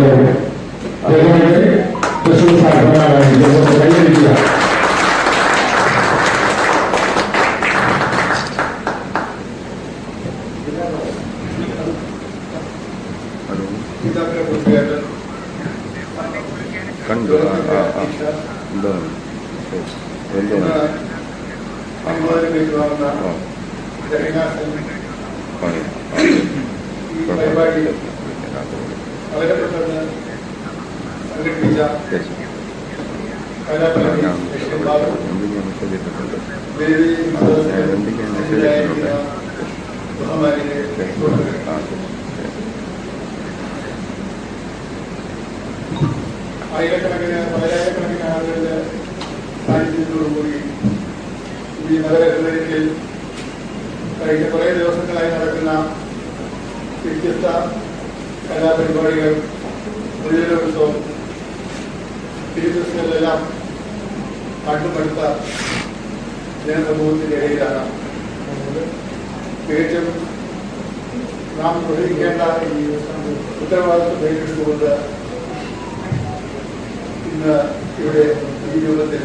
అదేవిధంగా ప్రస్తుత సాధన ആ ആയിരക്കണക്കിന് പതിനായിരക്കണക്കിന് ആളുകളുടെ സാന്നിധ്യത്തോടുകൂടി ഈ നഗരത്തിലേക്ക് കഴിഞ്ഞ കുറേ ദിവസങ്ങളായി നടക്കുന്ന വ്യത്യസ്ത കലാപരിപാടികൾ മുഴുവനോത്സവം തിരുദിവസങ്ങളിലെല്ലാം കണ്ടുപടുത്ത ജനസമൂഹത്തിന്റെ ഇടയിലാണ് തികച്ചും നാം നിർവഹിക്കേണ്ട ഈ ഉത്തരവാദിത്വം ഏറ്റെടുത്തുകൊണ്ട് ഇന്ന് ഇവിടെ ഈ രൂപത്തിൽ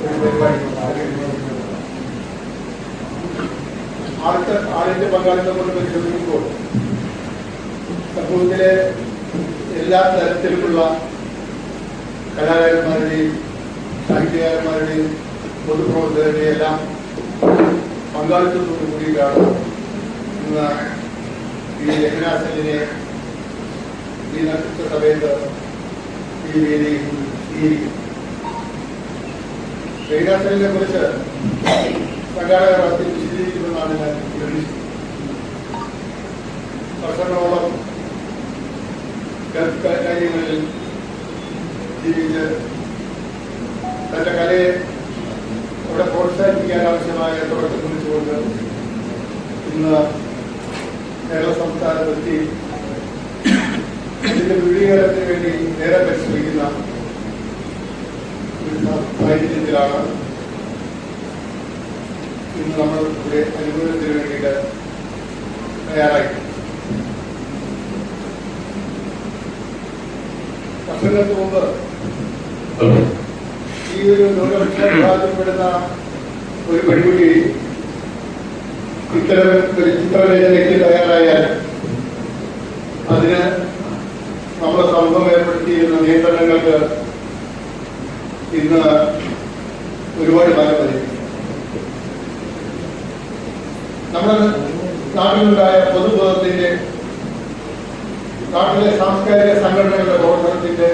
ഒരു പരിപാടി. ആദ്യത്തെ ആളിന്റെ പങ്കാളിത്തം കൊണ്ട് പരിശോധിക്കുമ്പോൾ സമൂഹത്തിലെ എല്ലാ തരത്തിലുമുള്ള കലാകാരന്മാരുടെയും സാഹിത്യകാരന്മാരുടെയും പൊതുപ്രവർത്തകരുടെയും എല്ലാം പങ്കാളിത്തത്തോടു കൂടിയിട്ടാണ് ഇന്ന് ഈ രഹനാസലിനെ ഈ നക്ഷത്ര സമയത്ത് ഈ വേദിയിൽ രഹനാസലിനെ കുറിച്ച് സംഘാടകർ വിശദീകരിക്കുമെന്നാണ് ഞാൻ പ്രതീക്ഷിക്കുന്നത്. വർഷങ്ങളോളം ഗൾഫ് രാജ്യങ്ങളിൽ ജീവിച്ച് തന്റെ കലയെ അവിടെ പ്രോത്സാഹിപ്പിക്കാൻ ആവശ്യമായ തുടക്കം കുറിച്ചുകൊണ്ട് ഇന്ന് കേരള സംസ്ഥാനത്തെത്തി ഇതിന്റെ വിപുലീകരണത്തിന് വേണ്ടി നേരെ പരിശ്രമിക്കുന്ന സാഹചര്യത്തിലാണ് ഇന്ന് നമ്മൾ ഇവിടെ അനുകൂലത്തിന് വേണ്ടിയിട്ട് തയ്യാറായി വർഷങ്ങൾക്ക് മുമ്പ് ഈ ഒരു ന്യൂനപക്ഷ വിഭാഗത്തിൽപ്പെടുന്ന ഒരു പെൺകുട്ടി ഇത്തരം ഒരു ചിത്രരചനയ്ക്ക് തയ്യാറായാൽ അതിന് നമ്മുടെ സമൂഹം ഏർപ്പെടുത്തിയിരുന്ന നിയന്ത്രണങ്ങൾക്ക് ഇന്ന് ഒരുപാട് മാറ്റം വരും. നമ്മുടെ നാട്ടിലുണ്ടായ പൊതുബോധത്തിന്റെ നാട്ടിലെ സാംസ്കാരിക സംഘടനകളുടെ പ്രവർത്തനത്തിന്റെ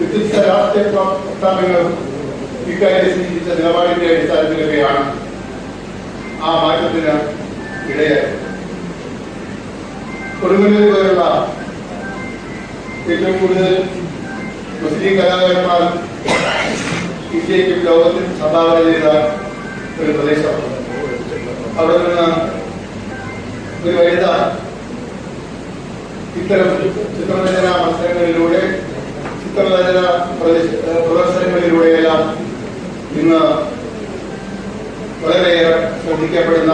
വ്യത്യസ്ത രാഷ്ട്രീയ പ്രസ്ഥാനങ്ങളും ഇക്കാര്യം സ്വീകരിച്ച നിലപാടിന്റെ അടിസ്ഥാനത്തിലൊക്കെയാണ് ആ മാറ്റത്തിന് ഇടയായത്. പോലുള്ള ഏറ്റവും കൂടുതൽ മുസ്ലിം കലാകാരന്മാർ ഇന്ത്യയ്ക്കും ലോകത്തിനും സംഭാവന ചെയ്ത ഒരു പ്രദേശമാണ്. അവിടെ നിന്ന് ഒരു വനിത ഇത്തരം ചിത്രരചനാ മത്സരങ്ങളിലൂടെ ചിത്രരചന പ്രദർശ- പ്രദർശനങ്ങളിലൂടെയെല്ലാം ഇന്ന് വളരെയേറെ ശ്രദ്ധിക്കപ്പെടുന്ന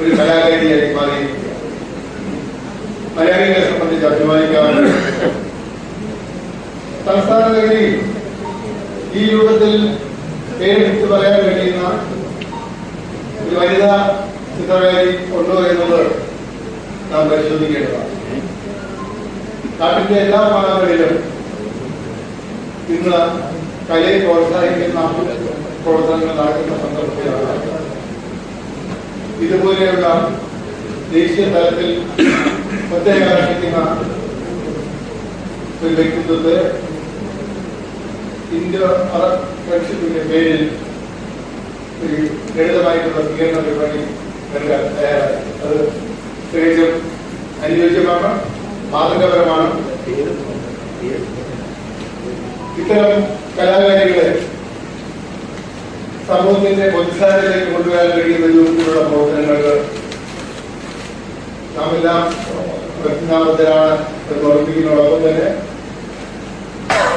ഒരു കലാകാരിയായി മാറി മലയാളികളെ സംബന്ധിച്ച് അഭിമാനിക്കാവുന്ന സംസ്ഥാന നഗരിയിൽ ഈ യുഗത്തിൽ പേരെടുത്ത് പറയാൻ കഴിയുന്ന ഒരു വനിതാ ചിത്രകാരി ഉണ്ടോ എന്നത് നാം പരിശോധിക്കേണ്ടതാണ്. നാട്ടിന്റെ എല്ലാ ഭാഗങ്ങളിലും ഇന്ന് കലയെ പ്രോത്സാഹിക്കുന്ന പ്രവർത്തനങ്ങൾ നടക്കുന്ന സന്ദർഭത്തിലാണ്. ഇതുപോലെയുള്ള ദേശീയ തലത്തിൽ ശ്രദ്ധയാകർഷിക്കുന്ന ഒരു വ്യക്തിത്വത്തെ ഇന്ത്യ അറബ് ഫ്രണ്ട്ഷിപ്പിന്റെ പേരിൽ ഒരു ലളിതമായിട്ടുള്ള സ്വീകരണ പരിപാടി നൽകാൻ തയ്യാറായി. അത് തികച്ചും അനുയോജ്യമാണ് മാതൃകപരമാണ്. ഇത്തരം കലാകാരികളെ സമൂഹത്തിന്റെ പൊതുസാരിലേക്ക് കൊണ്ടുവരാൻ കഴിയുന്ന രൂപത്തിലുള്ള പ്രവർത്തനങ്ങൾക്ക് നാം എല്ലാം പ്രതിജ്ഞാബദ്ധരാണ് എന്ന് ഉറപ്പിക്കുന്നതോടൊപ്പം തന്നെ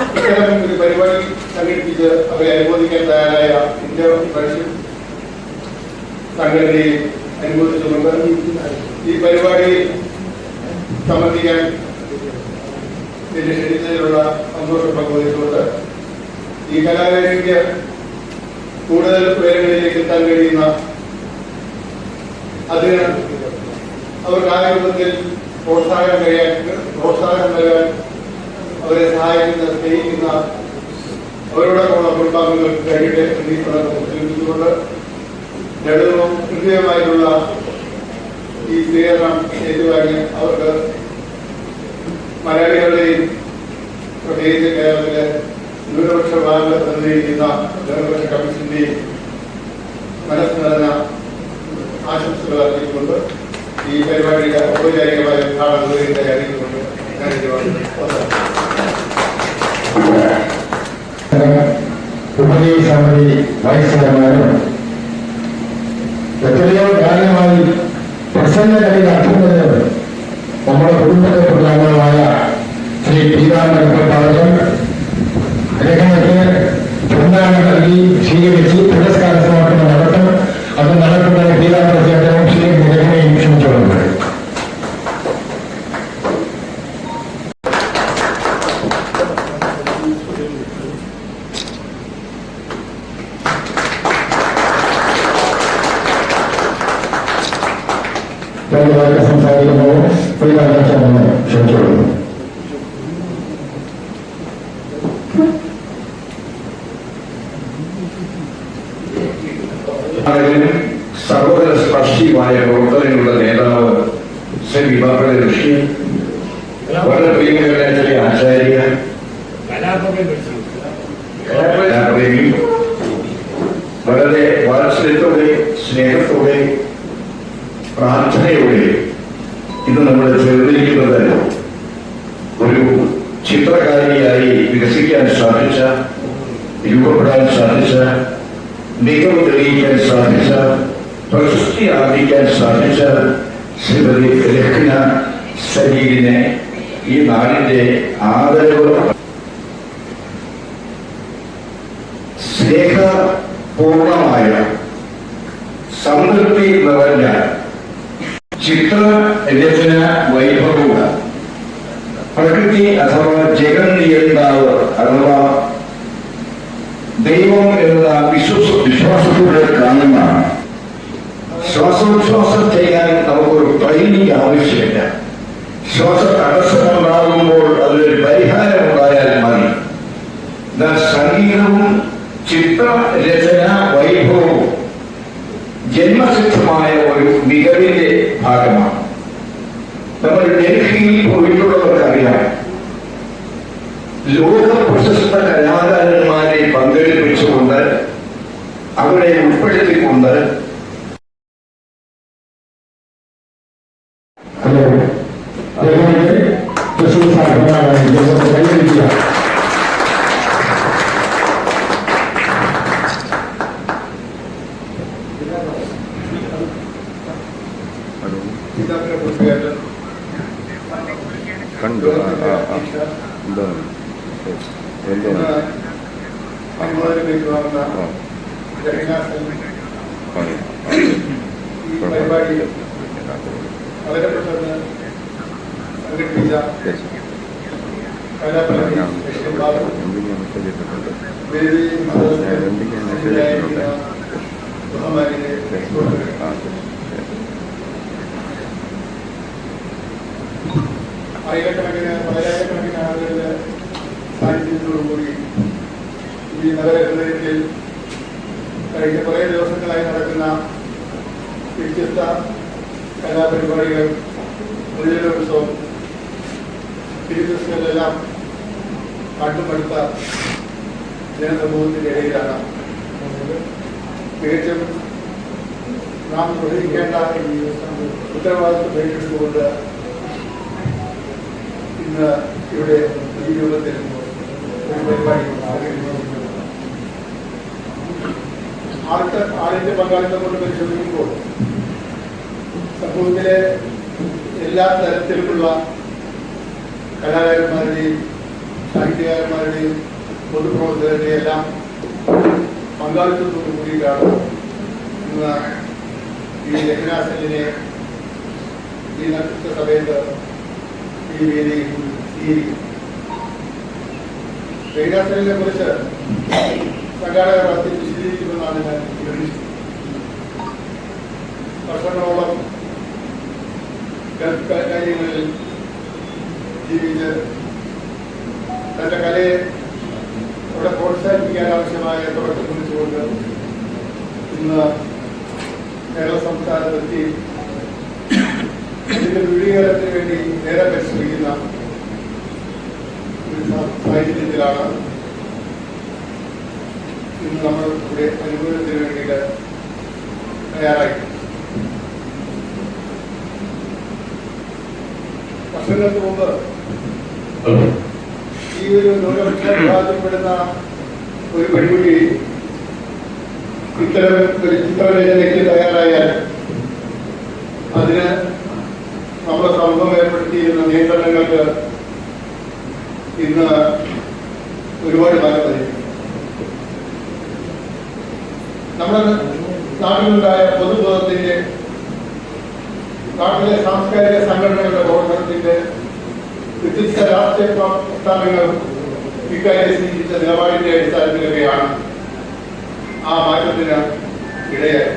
ഇത്തരം ഒരു പരിപാടി സംഘടിപ്പിച്ച് അവരെ അനുമോദിക്കാൻ തയ്യാറായ ഇന്ത്യ ഫ്രണ്ട്ഷിപ്പ് സംഘടനയെ അനുമോദിച്ചുകൊണ്ട് ഈ പരിപാടിയിൽ ഇതിന്റെ ക്ഷണിച്ചതിലുള്ള സന്തോഷം പങ്കുവച്ചുകൊണ്ട് ഈ കലാകാരിക്ക് കൂടുതൽ ഉയരങ്ങളിലേക്ക് എത്താൻ കഴിയുന്ന അതിന് അവർക്ക് ആ രൂപത്തിൽ പ്രോത്സാഹനം കഴിയാൻ പ്രോത്സാഹനം നൽകാൻ അവരെ സഹായിക്കുന്ന സ്നേഹിക്കുന്ന അവരോടൊപ്പമുള്ള കുടുംബാംഗങ്ങൾക്ക് കഴിയട്ടെ എന്നീ സൂചിപ്പിച്ചുകൊണ്ട് ലളിതവും ഹൃദയമായിട്ടുള്ള ഈ സ്വീകരണം ഏറ്റുവാങ്ങി അവർക്ക് മലയാളികളുടെയും പ്രത്യേകിച്ച് കേരളത്തിലെ ന്യൂനപക്ഷ വിഭാഗങ്ങളെ പ്രതിനിധീകരിക്കുന്ന ന്യൂനപക്ഷ കമ്മീഷന്റെയും മനസ്സ് നിറഞ്ഞ ആശംസകൾ അറിയിച്ചുകൊണ്ട് ഈ പരിപാടിയുടെ ഔപചാരികമായ ഉദ്ഘാടനം നിർവഹിക്കാൻ അറിയിച്ചുകൊണ്ട് ഞാൻ. ഉപദേശ സമിതി വൈസ് ചെയർമാനും എത്രയോ കാലമായി പ്രസന്നകളിൽ അർത്ഥുന്നത് നമ്മുടെ കുടുംബത്തിൽപ്പെട്ട അംഗങ്ങളായ ശ്രീ പീതാംബരപ്പട്ടാളൻ അദ്ദേഹത്തിന് പൊന്നാമ നൽകി സ്വീകരിച്ച് പുരസ്കാര സമർപ്പണം നടത്തും അത് നടക്കുന്ന പീതാംബര ശ്രീ വിഭാഗ ഋഷി വളരെ പ്രിയങ്കരനായ ശ്രീ ആചാര്യ കലാപ്രേമി വളരെ വാത്സല്യത്തോടെ സ്നേഹത്തോടെ പ്രാർത്ഥനയോടെ ഇന്ന് നമ്മൾ ചേർന്നിരിക്കുന്നത് ഒരു ചിത്രകാരിയായി വികസിക്കാൻ സാധിച്ച രൂപപ്പെടാൻ സാധിച്ച മികവ് തെളിയിക്കാൻ സാധിച്ച പ്രശസ്തി ആർജിക്കാൻ സാധിച്ച ലഹ്ന സലീലിനെ ഈ നാടിന്റെ ആദരവ് സ്നേഹപൂർണമായ സംതൃപ്തി നിറഞ്ഞ ചിത്രരചന വൈഭവമുള്ള പ്രകൃതി അഥവാ ജഗൻ നിയന്താവ് അഥവാ ദൈവം എന്ന വിശ്വസ വിശ്വാസത്തിലൂടെ കാണുന്ന ശ്വാസോച്ഛ്വാസം ചെയ്യാൻ നമുക്കൊരു ട്രെയിനിങ് ആവശ്യമില്ല ശ്വാസ തടസ്സമുണ്ടാകുമ്പോൾ അതിലൊരു പരിഹാരം ഉണ്ടായാൽ മതി എന്നാൽ സംഗീതവും ചിത്രരചന വൈഭവവും ജന്മസിദ്ധമായ ഒരു മികവിന്റെ ప్రశంస అభిమానాన్ని ആയിരക്കണക്കിന് പതിനായിരക്കണക്കിന് ആളുകളുടെ സാന്നിധ്യത്തോടുകൂടി ഈ നഗരഹൃദയത്തിൽ കഴിഞ്ഞ കുറേ ദിവസങ്ങളായി നടക്കുന്ന വ്യത്യസ്ത കലാപരിപാടികൾ മുഴുവനുത്സവം തിരുദിവസങ്ങളിലെല്ലാം കണ്ടുമടുത്ത ജനസമൂഹത്തിന്റെ ഇടയിലാണ് തികച്ചും നാം നിർവഹിക്കേണ്ട ഉത്തരവാദിത്വം ഏറ്റെടുത്തുകൊണ്ട് ഇന്ന് ഇവിടെ ഈ രൂപത്തിൽ ഒരു പരിപാടി. ആൾക്ക് ആളിന്റെ പങ്കാളിത്തം കൊണ്ട് പരിശോധിക്കുമ്പോൾ സമൂഹത്തിലെ എല്ലാ തരത്തിലുമുള്ള കലാകാരന്മാരുടെയും സാഹിത്യകാരന്മാരുടെയും പൊതുപ്രവർത്തകരുടെയും എല്ലാം പങ്കാളിത്തത്തോടു കൂടിയിട്ടാണ് ഇന്ന് ഈ രചനാസലിനെ ഈ നക്ഷത്ര സഭയുടെ ഈ വേദിയിൽ സ്വീകരിക്കും ശ്രീരാസനെ കുറിച്ച് സംഘാടകർ അതി വിശദീകരിക്കുമെന്നാണ് ഞാൻ പ്രതീക്ഷിക്കുന്നത്. വർഷങ്ങളോളം കാര്യങ്ങളിൽ ജീവിച്ച് തന്റെ കലയെ അവിടെ പ്രോത്സാഹിപ്പിക്കാൻ ആവശ്യമായ തുടക്കം കുറിച്ചുകൊണ്ട് ഇന്ന് കേരള സംസ്ഥാനത്തെത്തി ഇതിന്റെ വിപുലീകരണത്തിന് വേണ്ടി നേരെ പരിശ്രമിക്കുന്ന സാഹചര്യത്തിലാണ് ഇന്ന് നമ്മൾ ഇവിടെ അനുകൂലത്തിന് വേണ്ടിയിട്ട് തയ്യാറായി. വർഷങ്ങൾക്ക് മുമ്പ് ഈ ഒരു ന്യൂനപക്ഷ വിഭാഗത്തിൽപ്പെടുന്ന ഒരു പെൺകുട്ടി ഇത്തരം ഒരു ചിത്രരചനയ്ക്ക് തയ്യാറായാൽ അതിന് നമ്മുടെ ഒരുപാട് മാറ്റം വരും നമ്മുടെ നാട്ടിലുണ്ടായ പൊതുബോധത്തിന്റെ നാട്ടിലെ സാംസ്കാരിക സംഘടനകളുടെ പ്രവർത്തനത്തിന്റെ വ്യത്യസ്ത രാഷ്ട്രീയ പ്രസ്ഥാനങ്ങൾ ഇക്കാര്യം സ്വീകരിച്ച നിലപാടിന്റെ അടിസ്ഥാനത്തിലൊക്കെയാണ് ആ മാറ്റത്തിന് ഇടയായത്.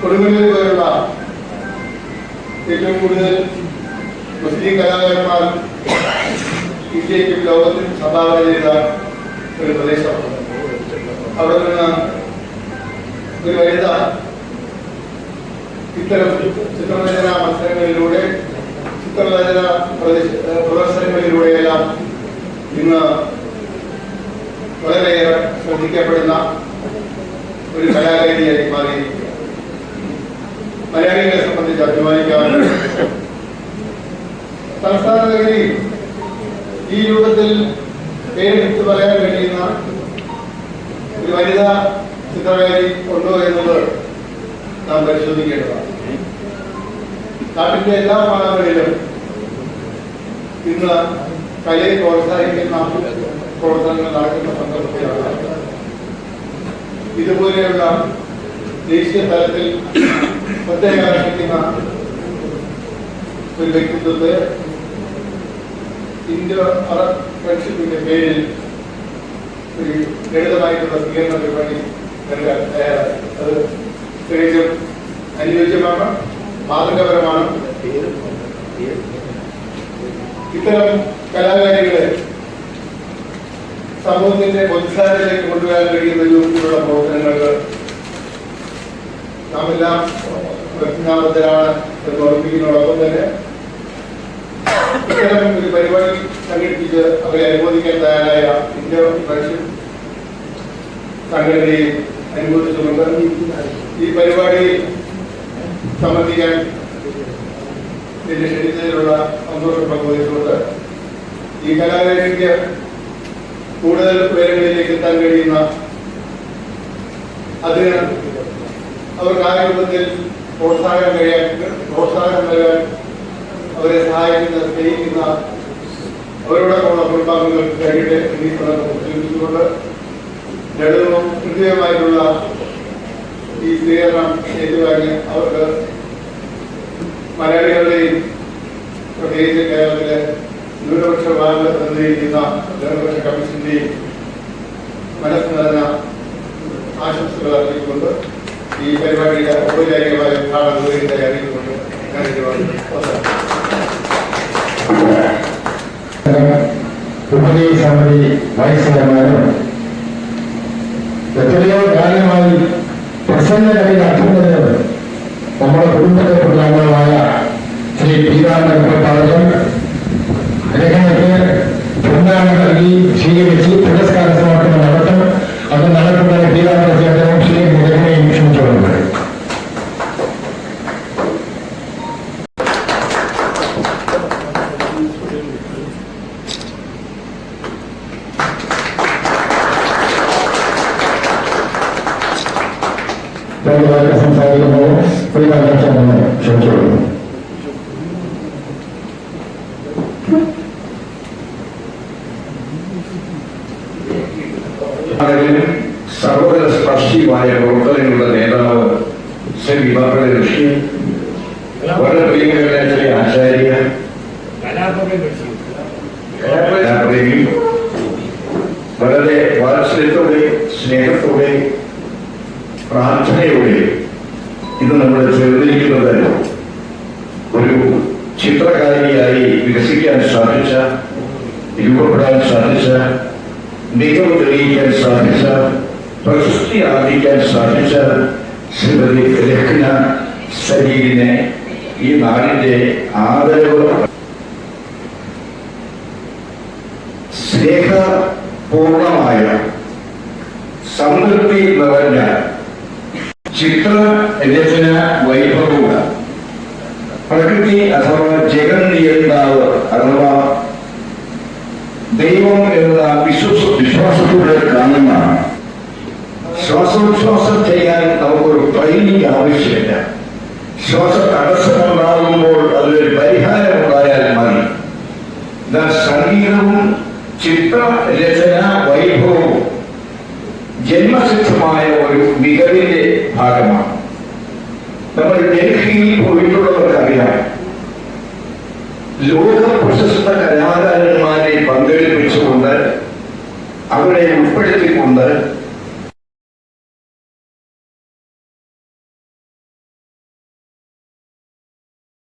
കൊടുങ്ങല്ലൂർ പോലുള്ള ഏറ്റവും കൂടുതൽ മുസ്ലിം കലാകാരന്മാർ ഇന്ത്യക്കും ലോകത്തിനും സംഭാവന ചെയ്ത ഒരു പ്രദേശമാണ്. അവിടെ നിന്ന് ഒരു വനിത ഇത്തരം ചിത്രരചനാ മത്സരങ്ങളിലൂടെ ചിത്രരചന പ്രദർശനങ്ങളിലൂടെയെല്ലാം ഇന്ന് വളരെയേറെ ശ്രദ്ധിക്കപ്പെടുന്ന ഒരു കലാകാരിയായി മാറിയിരിക്കുക മലയാളികളെ സംബന്ധിച്ച് അഭിമാനിക്കാൻ സംസ്ഥാന നഗരിയിൽ ഈ രൂപത്തിൽ പേരെടുത്ത് പറയാൻ കഴിയുന്ന ഒരു വനിതാ ചിത്രകാരി ഉണ്ടോ എന്നത് നാം പരിശോധിക്കേണ്ടതാണ്. നാട്ടിന്റെ എല്ലാ ഭാഗങ്ങളിലും ഇന്ന് കലയെ പ്രോത്സാഹിക്കുന്ന പ്രവർത്തനങ്ങൾ നടക്കുന്ന സന്ദർഭത്തിലാണ്. ഇതുപോലെയുള്ള ദേശീയ തലത്തിൽ പ്രത്യേകാർഹിക്കുന്ന ഒരു വ്യക്തിത്വത്തെ ഇന്ത്യ അറബ് ഫ്രണ്ട്ഷിപ്പിന്റെ പേരിൽ ഒരു ലളിതമായിട്ടുള്ള സ്വീകരണ പരിപാടി നൽകാൻ തയ്യാറായി. അത് തികച്ചും അനുയോജ്യമാണ്. മാതൃകപരമാണ്. ഇത്തരം കലാകാരികളെ സമൂഹത്തിന്റെ പൊതുസാരത്തിലേക്ക് കൊണ്ടുവരാൻ കഴിയുന്ന രൂപത്തിലുള്ള പ്രവർത്തനങ്ങൾക്ക് നാം എല്ലാം പ്രതിജ്ഞാബദ്ധരാണ് എന്ന് ഓർമ്മിക്കുന്നതോടൊപ്പം തന്നെ ഇത്തരം ഒരു പരിപാടി സംഘടിപ്പിച്ച് അവരെ അനുമോദിക്കാൻ തയ്യാറായ ഇന്ത്യ ഫ്രണ്ട്ഷിപ്പ് സംഘടനയെ അനുമോദിച്ചുകൊണ്ട് ഈ പരിപാടിയിൽ സംബന്ധിക്കാൻ എന്നെ ക്ഷണിച്ചതിലുള്ള സന്തോഷം പങ്കുവച്ചുകൊണ്ട് ഈ കലാകാരിക്ക് കൂടുതൽ ഉയരങ്ങളിലേക്ക് എത്താൻ കഴിയുന്ന അതിന് അവർക്ക് ആ രൂപത്തിൽ പ്രോത്സാഹനം കഴിയാൻ പ്രോത്സാഹനം നൽകാൻ അവരെ സഹായിക്കുന്ന സ്നേഹിക്കുന്ന അവരോടൊപ്പമുള്ള കുടുംബാംഗങ്ങൾക്ക് കഴിയട്ടെ എന്നീ സന്ദർഭം സൂചിപ്പിച്ചുകൊണ്ട് ലളിതവും കൃത്യമായിട്ടുള്ള ഈ ശ്രീകരണം ഏറ്റുവാങ്ങി അവർക്ക് മലയാളികളുടെയും പ്രത്യേകിച്ച് കേരളത്തിലെ ന്യൂനപക്ഷ വിഭാഗങ്ങൾ പ്രതിനിധീകരിക്കുന്ന ന്യൂനപക്ഷ കമ്മീഷന്റെയും മനസ്സ് നിറഞ്ഞ ആശംസകൾ അറിയിക്കൊണ്ട് ഈ പരിപാടിയുടെ ഔപചാരികമായ ഉദ്ഘാടനം നിർവഹിച്ചതായി അറിയിക്കൊണ്ട് സമിതി വൈസ് ചെയർമാനും എത്രയോ കാലമായി പ്രസന്ന കവി നടത്തുന്നത് നമ്മുടെ കുടുംബത്തെ പ്രധാനമായ ശ്രീ പീതാംബര പ്രഭാകരൻ അദ്ദേഹത്തിന് പൊന്നാണ് നൽകി സ്വീകരിച്ച് പുരസ്കാര സമർപ്പണം നടത്തും അത് നടത്തുന്നതിന് പീതാംബര ചേട്ടനും വിഭാഗ ഋഷി വളരെ പ്രിയങ്കരായ ശ്രീ ആചാര്യ എല്ലാവരെയും വളരെ വാത്സല്യത്തോടെ സ്നേഹത്തോടെ പ്രാർത്ഥനയോടെ ഇത് നമ്മൾ ചേർന്നിരിക്കുന്നത് ഒരു ചിത്രകാരിയായി വികസിക്കാൻ സാധിച്ച രൂപപ്പെടാൻ സാധിച്ച മികവ് തെളിയിക്കാൻ സാധിച്ച പ്രശസ്തി ആർജിക്കാൻ സാധിച്ച ശ്രീമതി രഹ്ന സലീലിനെ ഈ നാടിന്റെ ആദരവ് സ്നേഹപൂർണമായ സംതൃപ്തി നിറഞ്ഞ ചിത്ര രചന വൈഭവവും പ്രകൃതി അഥവാ ജഗന്നിയന്താവ് അഥവാ ദൈവം എന്ന വിശ്വസ വിശ്വാസത്തോടെ കാണുന്ന ശ്വാസോച്ഛ്വാസം ചെയ്യാൻ നമുക്കൊരു ട്രെയിനിങ് ആവശ്യമില്ല.